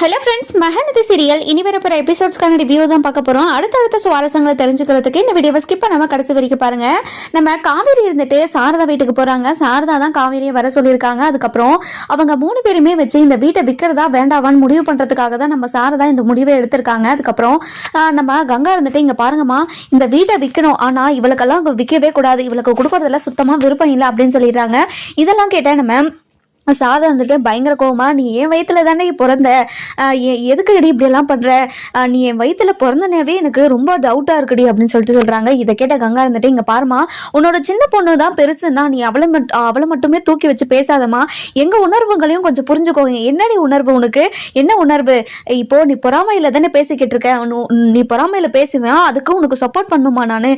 Hello friends Mahanadi serial இனி வரப்போகிற எபிசோட்ஸ்க்கான review தான் பார்க்க போகிறோம் அடுத்தடுத்த சுவாரஸ்யங்களை தெரிஞ்சுக்கிறதுக்கு இந்த வீடியோவை ஸ்கிப் பண்ணாமல் கடைசி வரைக்கும் பாருங்க. நம்ம காவேரி இருந்துட்டு சாரதா வீட்டுக்கு போகிறாங்க சாரதா தான் காவேரியை வர சொல்லியிருக்காங்க. அதுக்கப்புறம் அவங்க மூணு பேருமே வச்சு இந்த வீட்டை விற்கிறதா வேண்டாவான்னு முடிவு பண்ணுறதுக்காக தான் நம்ம சாரதா இந்த முடிவை எடுத்திருக்காங்க. அதுக்கப்புறம் நம்ம கங்கா இருந்துட்டு இங்கே பாருங்கம்மா இந்த வீட்டை விற்கணும் ஆனால் இவளுக்கெல்லாம் விற்கவே கூடாது. இவளுக்கு கொடுக்குறதெல்லாம் சுத்தமாக விருப்பம் இல்லை அப்படின்னு சொல்லிடுறாங்க. இதெல்லாம் கேட்டால் நம்ம சாதா வந்துட்டு பயங்கர கோவமா நீ என் வயிற்றுல தானே பிறந்த? எதுக்கு அடி எதுக்குடி இப்படியெல்லாம் பண்ற? நீ என் வயிற்றுல பிறந்தனவே எனக்கு ரொம்ப டவுட்டாக இருக்குடி அப்படின்னு சொல்லிட்டு சொல்றாங்க. இதை கேட்ட கங்கா இருந்துட்டு இங்க பாருமா உன்னோட சின்ன பொண்ணு தான் பெருசுன்னா நீ அவளை மட் அவளை மட்டுமே தூக்கி வச்சு பேசாதம்மா. எங்க உணர்வுகளையும் கொஞ்சம் புரிஞ்சுக்கோங்க என்னடி உணர்வு உனக்கு? என்ன உணர்வு? இப்போ நீ பொறாமையில தானே பேசிக்கிட்டு இருக்க. நீ பொறாமையில பேசுவேன் அதுக்கு உனக்கு சப்போர்ட் பண்ணுமா நான்?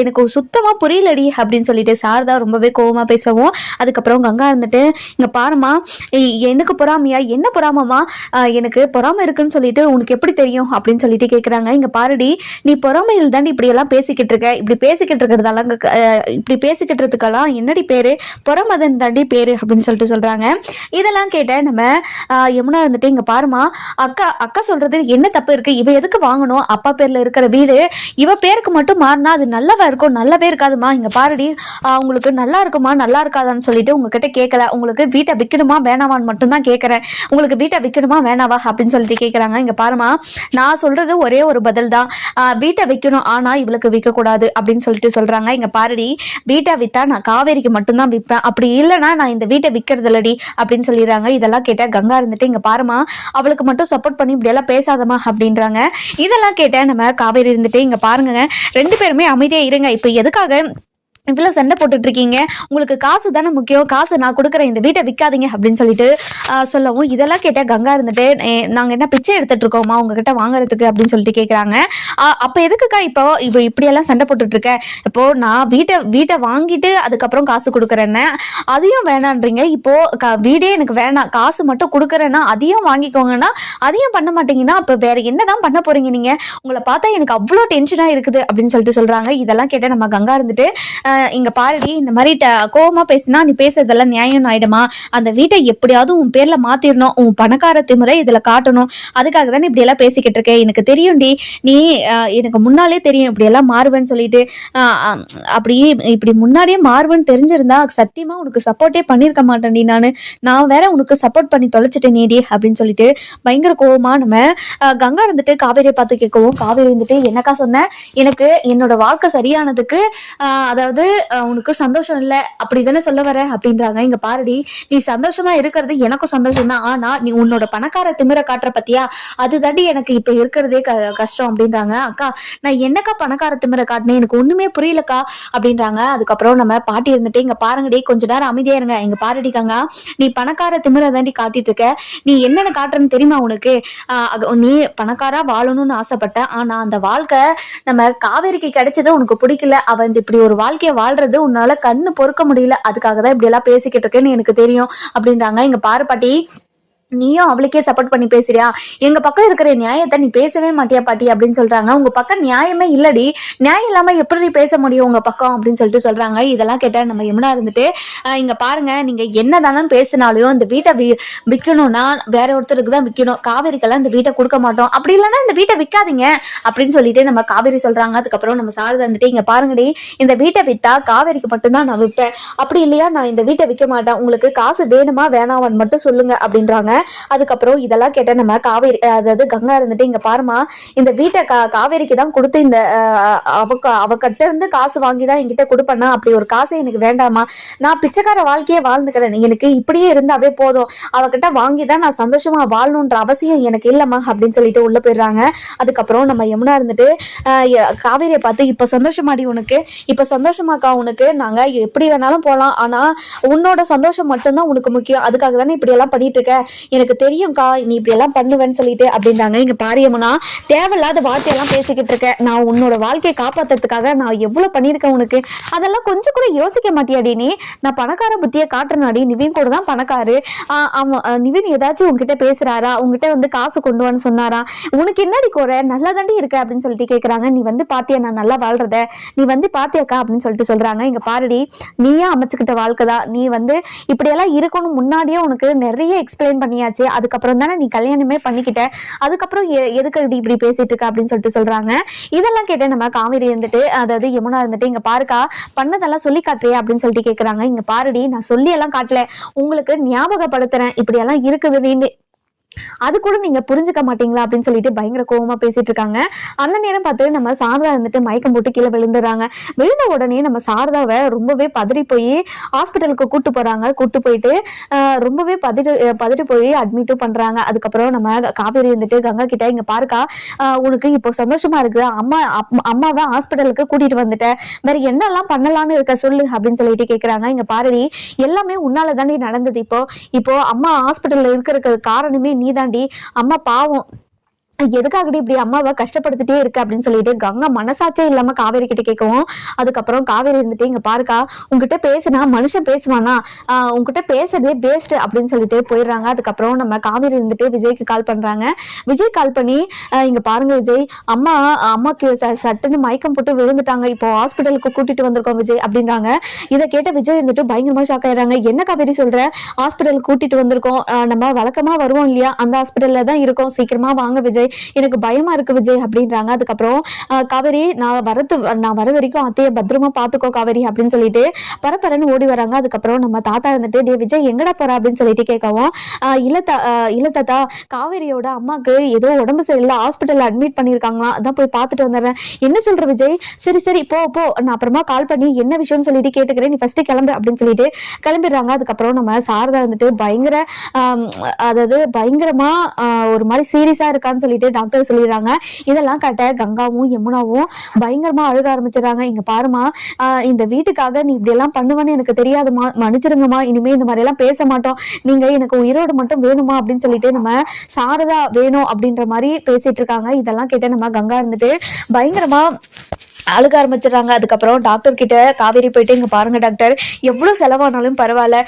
எனக்கு சுத்தமா புரியலடி அப்படின்னு சொல்லிட்டு சாரதா ரொம்பவே கோவமா பேசவும் அதுக்கப்புறம் கங்கா இருந்துட்டு இங்க பாருமா இ- எனக்கு பொறாமையா? என்ன பொறாமமா எனக்கு பொறாமை இருக்குன்னு சொல்லிட்டு உனக்கு எப்படி தெரியும்? அப்படின்னு சொல்லிட்டு கேட்குறாங்க இங்கே பாருடி நீ பொறாமையில் தாண்டி இப்படி எல்லாம் பேசிக்கிட்டு இருக்க. இப்படி பேசிக்கிட்டு இருக்கிறதெல்லாம் இப்படி பேசிக்கிட்டு இருக்கறதுக்கெல்லாம் என்னடி பேர்? பொறாமதன் தாண்டி பேர் அப்படின்னு சொல்லிட்டு சொல்கிறாங்க இதெல்லாம் கேட்ட நம்ம யமுனா இருந்துட்டு இங்கே பாருமா அக்கா அக்கா சொல்கிறது என்ன தப்பு இருக்குது இவ எதுக்கு வாங்கணும்? அப்பா பேரில் இருக்கிற வீடு இவ பேருக்கு மட்டும் மாறினா அது நல்லவா இருக்கும் நல்லவே இருக்காதுமா இங்கே பாருடி உங்களுக்கு நல்லா இருக்குமா? நல்லா இருக்காதான்னு சொல்லிட்டு உங்ககிட்ட கேட்கல உங்களுக்கு வீட்டை விற்கணுமா வேணாமான்னு மட்டும்தான் கேட்குறேன் உங்களுக்கு வீட்டை விற்கணுமா வேணாவா அப்படின்னு சொல்லிட்டு கேட்குறாங்க இங்கே பாருமா நான் சொல்கிறது ஒரே ஒரு பதில் தான் ஆஹ் வீட்டை விற்கணும் ஆனால் இவளுக்கு விற்கக்கூடாது அப்படின்னு சொல்லிட்டு சொல்கிறாங்க இங்கே பாருடி வீட்டை விற்றா நான் காவேரிக்கு மட்டும்தான் விற்பேன் அப்படி இல்லைன்னா நான் இந்த வீட்டை விற்கிறது இல்லடி அப்படின்னு சொல்லிடுறாங்க. இதெல்லாம் கேட்டால் கங்கா இருந்துட்டு இங்கே பாருமா அவளுக்கு மட்டும் சப்போர்ட் பண்ணி இப்படியெல்லாம் பேசாதமா அப்படின்றாங்க. இதெல்லாம் கேட்டேன் நம்ம காவேரி இருந்துட்டு இங்கே பாருங்க ரெண்டு பேருமே அமைதியாக இருங்க. இப்போ எதுக்காக இவ்வளோ சண்டை போட்டுட்டு இருக்கீங்க உங்களுக்கு காசு தானே முக்கியம். காசு நான் கொடுக்குறேன். இந்த வீட்டை விற்காதீங்க அப்படின்னு சொல்லிட்டு சொல்லவும் இதெல்லாம் கேட்டால் கங்கா இருந்துட்டு நாங்கள் நாங்க என்ன பிச்சை எடுத்துட்டு இருக்கோமா? உங்ககிட்ட வாங்குறதுக்கு அப்படின்னு சொல்லிட்டு கேட்குறாங்க அப்போ எதுக்குக்கா இப்போ இப்போ இப்படியெல்லாம் சண்டை போட்டுட்டு இருக்க இப்போ நான் வீட்டை வீட்டை வாங்கிட்டு அதுக்கப்புறம் காசு கொடுக்குறேன்னு அதையும் வேணான்றீங்க. இப்போ க- வீடே எனக்கு வேணாம். காசு மட்டும் கொடுக்குறேன்னா அதையும் வாங்கிக்கோங்கன்னா அதையும் பண்ண மாட்டீங்கன்னா அப்போ வேற என்னதான் பண்ண போறீங்க நீங்க? உங்களை பார்த்தா எனக்கு அவ்வளோ டென்ஷனா இருக்குது அப்படின்னு சொல்லிட்டு சொல்றாங்க. இதெல்லாம் கேட்டால் நம்ம கங்கா இருந்துட்டு இங்க பாருடி இந்த மாதிரி ட- பேசினா நீ பேசுறதெல்லாம் நியாயம் ஆயிடுமா? அந்த வீட்டை எப்படியாவது உன் பேர்ல மாற்றிடணும் உன் பணக்கார திமுறை இதுல காட்டணும். அதுக்காக தானே இப்படி எல்லாம் பேசிக்கிட்டு இருக்கேன் எனக்கு தெரியும்டி நீ எனக்கு முன்னாலே தெரியும் இப்படி எல்லாம் மாறுவேன்னு சொல்லிட்டு. அப்படியே அப்படி இப்படி முன்னாடியே மாறுவேன்னு தெரிஞ்சிருந்தா சத்தியமா உனக்கு சப்போர்ட்டே பண்ணியிருக்க மாட்டேன்டி நான். நான் வேற உனக்கு சப்போர்ட் பண்ணி தொலைச்சிட்டேன் நீடி அப்படின்னு சொல்லிட்டு பயங்கர கோவமா நம்ம கங்கா இருந்துட்டு காவேரியை பார்த்து கேட்கவும் காவேரி இருந்துட்டு என்னக்கா சொன்ன? எனக்கு என்னோட வாழ்க்கை சரியானதுக்கு அதாவது உனக்கு சந்தோஷம் இல்லை. அப்படி தானே சொல்ல வர? அப்படின்றாங்க. இங்க பாருடி நீ சந்தோஷமா இருக்கிறது எனக்கும் சந்தோஷம் தான் ஆனா நீ உன்னோட பணக்கார திமிர காட்டுற பத்தியா? அது தாண்டி எனக்கு இப்ப இருக்கிறதே க கஷ்டம் அப்படின்றாங்க. அக்கா நான் என்னக்கா பணக்கார திமிர காட்டினேன்? எனக்கு ஒண்ணுமே புரியலக்கா அப்படின்றாங்க. அதுக்கப்புறம் நம்ம பாட்டி இருந்துட்டு இங்க பாருங்கடி கொஞ்ச நேரம் அமைதியா இருங்க. இங்க பாருடிக்காங்க நீ பணக்கார திமிர தாண்டி காட்டிட்டு இருக்க. நீ என்னென்ன காட்டுறன்னு தெரியுமா உனக்கு? ஆஹ் நீ பணக்காரா வாழணும்னு ஆசைப்பட்ட. ஆனா அந்த வாழ்க்கை நம்ம காவேரிக்கு கிடைச்சது உனக்கு பிடிக்கல. அவ இந்த இப்படி ஒரு வாழ்க்கைய வாழ்றது உன்னால கண்ணு பொறுக்க முடியல. அதுக்காக தான் இப்படி எல்லாம் பேசிக்கிட்டு இருக்கேன்னு எனக்கு தெரியும் அப்படின்றாங்க. இங்க பாரு பாட்டி நீயும் அவளுக்கே சப்போர்ட் பண்ணி பேசுறியா? எங்க பக்கம் இருக்கிற நியாயத்தை நீ பேசவே மாட்டியா பாட்டி அப்படின்னு சொல்றாங்க. உங்க பக்கம் நியாயமே இல்லடி. நியாயம் இல்லாம எப்படி பேச முடியும் உங்க பக்கம் அப்படின்னு சொல்லிட்டு சொல்றாங்க. இதெல்லாம் கேட்டா நம்ம எம்னா இருந்துட்டு இங்க பாருங்க. நீங்க என்னதானும் பேசினாலும் இந்த வீட்டை விற்கணும்னா வேற ஒருத்தருக்கு தான் விற்கணும் காவேரிக்கெல்லாம் இந்த வீட்டை கொடுக்க மாட்டோம். அப்படி இல்லைன்னா இந்த வீட்டை விற்காதீங்க அப்படின்னு சொல்லிட்டு நம்ம காவேரி சொல்றாங்க. அதுக்கப்புறம் நம்ம சாரதா வந்துட்டு இங்க பாருங்கடி. இந்த வீட்டை வித்தா காவேரிக்கு மட்டும்தான் நான் விற்பேன் அப்படி இல்லையா? நான் இந்த வீட்டை விற்க மாட்டேன். உங்களுக்கு காசு வேணுமா? வேணாமான்னு மட்டும் சொல்லுங்க. அப்படின்றாங்க. அதுக்கப்புறம் இதெல்லாம் கேட்ட நம்ம காவேரி அதாவது கங்கா இருந்துட்டு இங்க பாருமா இந்த வீட்டை கா காவேரிக்கு தான் கொடுத்து இந்த அவ கிட்ட இருந்து காசு வாங்கி தான் என்கிட்ட கொடுப்பேன்னா அப்படி ஒரு காசு எனக்கு வேண்டாமா நான் பிச்சைக்கார வாழ்க்கையே வாழ்ந்துக்கிறேன். எனக்கு இப்படியே இருந்தாவே போதும். அவகிட்ட வாங்கி தான் நான் சந்தோஷமா வாழணுன்ற அவசியம் எனக்கு இல்லம்மா அப்படின்னு சொல்லிட்டு உள்ள போயிடுறாங்க. அதுக்கப்புறம் நம்ம யமுனா இருந்துட்டு ஆஹ் காவேரியை பார்த்து இப்ப சந்தோஷமாடி உனக்கு. இப்ப சந்தோஷமாக்கா உனக்கு. நாங்க எப்படி வேணாலும் போகலாம் ஆனா உன்னோட சந்தோஷம் மட்டும்தான் உனக்கு முக்கியம். அதுக்காக தானே இப்படி எல்லாம் பண்ணிட்டு இருக்க. எனக்கு தெரியும்க்கா நீ இப்படி எல்லாம் பண்ணுவேன்னு சொல்லிட்டு அப்படின்றாங்க. இங்க பாரியம்மனா தேவையில்லாத வார்த்தையெல்லாம் பேசிக்கிட்டு இருக்க. நான் உன்னோட வாழ்க்கையை காப்பாத்துறதுக்காக நான் எவ்வளவு பண்ணியிருக்கேன் உனக்கு? அதெல்லாம் கொஞ்சம் கூட யோசிக்க மாட்டியாடி நீ. நான் பணக்கார புத்தியை காட்டுறனாடி. நிவின் கூட தான் பணக்காரு. ஆஹ் அவன் நிவின் ஏதாச்சும் உங்ககிட்ட பேசுறாரா? உங்ககிட்ட வந்து காசு கொண்டு வான்னு சொன்னாரா? உனக்கு என்னடி குறை? நல்லா தாண்டி இருக்க அப்படின்னு சொல்லிட்டு கேக்குறாங்க. நீ வந்து பாத்தியா நான் நல்லா வாழ்றத? நீ வந்து பாத்தியாக்கா அப்படின்னு சொல்லிட்டு சொல்றாங்க. இங்க பாருடி நீயே அமைச்சுக்கிட்ட வாழ்க்கை தான். நீ வந்து இப்படியெல்லாம் இருக்கணும் முன்னாடியே உனக்கு நிறைய எக்ஸ்பிளைன் பண்ணி பண்ணியாச்சு. அதுக்கப்புறம் தானே நீ கல்யாணமே பண்ணிக்கிட்ட. அதுக்கப்புறம் எ- எதுக்கு இப்படி இப்படி பேசிட்டு இருக்க அப்படின்னு சொல்லிட்டு சொல்றாங்க. இதெல்லாம் கேட்டு நம்ம காவேரி இருந்துட்டு அதாவது யமுனா இருந்துட்டு இங்க பாருக்கா பண்ணதெல்லாம் சொல்லி காட்டுறியா அப்படின்னு சொல்லிட்டு கேக்குறாங்க. இங்க பாருடி நான் சொல்லி எல்லாம் காட்டல. உங்களுக்கு ஞாபகப்படுத்துறேன். இப்படி எல்லாம் இருக்குது அது கூட நீங்க புரிஞ்சுக்க மாட்டீங்களா அப்படின்னு சொல்லிட்டு பயங்கர கோவமா பேசிட்டு இருக்காங்க. அந்த நேரம் பார்த்து நம்ம சாரதா இருந்துட்டு மயக்கம் போட்டு கீழே விழுந்துடுறாங்க. விழுந்த உடனே நம்ம சாரதாவை ரொம்பவே பதறி போய் ஹாஸ்பிட்டலுக்கு கூட்டு போறாங்க. கூட்டு போயிட்டு ரொம்பவே பதறி பதறி போய் அட்மிட்டும் பண்றாங்க. அதுக்கப்புறம் நம்ம காவேரி இருந்துட்டு கங்கா கிட்ட இங்க பாருக்கா உனக்கு இப்போ சந்தோஷமா இருக்கு அம்மா அம்மாவை ஹாஸ்பிட்டலுக்கு கூட்டிட்டு வந்துட்டேன் வேற என்னெல்லாம் பண்ணலாம்னு இருக்க சொல்லு அப்படின்னு சொல்லிட்டு கேக்குறாங்க. இங்க பாருடி எல்லாமே உன்னால தானே நடந்தது இப்போ. இப்போ அம்மா ஹாஸ்பிட்டல்ல இருக்கிறதுக்கு காரணமே நீதாண்டி. அம்மா பாவம். எதுக்காகடி இப்படி அம்மாவை கஷ்டப்படுத்திட்டே இருக்கு அப்படின்னு சொல்லிட்டு கங்கா மனசாட்சியே இல்லாம காவேரி கிட்ட கேட்கவும் அதுக்கப்புறம் காவேரி இருந்துட்டு இங்க பாருக்கா உங்ககிட்ட பேசுனா மனுஷன் பேசுவானா? ஆஹ் உங்ககிட்ட பேசுறதே பேஸ்ட் அப்படின்னு சொல்லிட்டு போயிடுறாங்க. அதுக்கப்புறம் நம்ம காவேரி இருந்துட்டு விஜய்க்கு கால் பண்றாங்க. விஜய் கால் பண்ணி இங்க பாருங்க விஜய் அம்மா அம்மாக்கு ச- சட்டுன்னு மயக்கம் போட்டு விழுந்துட்டாங்க. இப்போ ஹாஸ்பிட்டலுக்கு கூட்டிட்டு வந்திருக்கோம் விஜய் அப்படின்றாங்க. இதை கேட்ட விஜய் இருந்துட்டு பயங்கரமா ஷாக் ஆயிடுறாங்க. என்ன காவேரி சொல்ற? ஹாஸ்பிட்டல் கூட்டிட்டு வந்திருக்கோம். நம்ம வழக்கமா வருவோம் இல்லையா? அந்த ஹாஸ்பிட்டல்ல தான் இருக்கோம். சீக்கிரமா வாங்க விஜய். எனக்கு பயமா இருக்கு விஜய் அப்படின்றாங்க. அதுக்கப்புறம் காவேரி நான் வரது நான் வர வரைக்கும் அத்தையை பத்திரமா பாத்துக்கோ காவேரி அப்படின்னு சொல்லிட்டு பரப்பரன்னு ஓடி வராங்க. அதுக்கப்புறம் நம்ம தாத்தா இருந்துட்டு டே விஜய் எங்கடா போற? அப்படின்னு சொல்லிட்டு கேட்கவும் ஆஹ் இல்ல தா தாத்தா காவேரியோட அம்மாக்கு ஏதோ உடம்பு சரியில்லை ஹாஸ்பிட்டல்ல அட்மிட் பண்ணிருக்காங்களாம் அதான் போய் பார்த்துட்டு வந்துடுறேன். என்ன சொல்ற விஜய்? சரி சரி போ போ நான் அப்புறமா கால் பண்ணி என்ன விஷயம்னு சொல்லிட்டு கேட்டுக்கிறேன். நீ ஃபர்ஸ்ட் கிளம்பு அப்படின்னு சொல்லிட்டு கிளம்பிடுறாங்க. அதுக்கப்புறம் நம்ம சாரதா வந்துட்டு பயங்கர அதாவது பயங்கரமா ஒரு மாதிரி சீரியஸா இருக்கான்னு சொல்லிட்டு டாக்டர் சொல்லிடுறாங்க. இதெல்லாம் கட்ட கங்காவும் யமுனாவும் பயங்கரமா அழுக ஆரம்பிச்சிடறாங்க. இங்க பாருமா ஆஹ், இந்த வீட்டுக்காக நீ இப்படி எல்லாம் பண்ணுவேன்னு எனக்கு தெரியாதுமா மன்னிச்சிருங்கம்மா இனிமே இந்த மாதிரி எல்லாம் பேச மாட்டோம். நீங்க எனக்கு உயிரோடு மட்டும் வேணுமா அப்படின்னு சொல்லிட்டு நம்ம சாரதா வேணும் அப்படின்ற மாதிரி பேசிட்டு இருக்காங்க. இதெல்லாம் கேட்டு நம்ம கங்கா இருந்துட்டு பயங்கரமா அழுக ஆரம்பிச்சிடுறாங்க. அதுக்கப்புறம் டாக்டர் கிட்ட காவேரி போயிட்டு இங்க பாருங்க டாக்டர் எவ்வளவு செலவானாலும் பரவாயில்ல.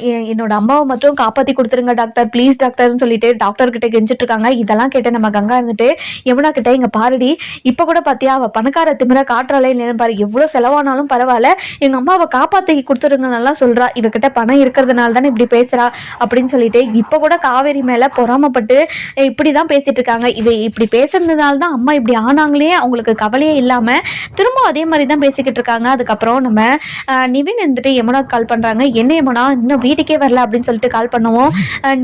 எ- என்னோட அம்மாவை மட்டும் காப்பாத்தி கொடுத்துருங்க டாக்டர் ப்ளீஸ் டாக்டர்னு சொல்லிட்டு டாக்டர் கிட்ட கெஞ்சிட்டு இருக்காங்க இதெல்லாம் கேட்டு நம்ம கங்கா இருந்துட்டு யமுனா கிட்ட இங்க பாருடி. இப்ப கூட பாத்தியா அவ பணக்கார திமிர காட்டுறாளே இல்லைன்னு பாரு. எவ்வளவு செலவானாலும் பரவாயில்ல. எங்க அம்மாவை காப்பாத்தி கொடுத்துருங்க சொல்கிறா சொல்றா. இவகிட்ட பணம் இருக்கிறதுனால தானே இப்படி பேசுறா அப்படின்னு சொல்லிட்டு இப்ப கூட காவேரி மேல பொறாமப்பட்டு இப்படி இப்படிதான் பேசிட்டு இருக்காங்க இவ இப்படி பேசுறதுனால தான் அம்மா இப்படி ஆனாங்களே அவங்களுக்கு கவலையே இல்லாம திரும்ப அதே மாதிரி தான் பேசிக்கிட்டு இருக்காங்க. அதுக்கப்புறம் நம்ம நிவின் இருந்துட்டு யமுனா கால் பண்றாங்க. என்ன யமுனா இன்னும் வீட்டுக்கே வரல அப்படின்னு சொல்லிட்டு கால் பண்ணுவோம்.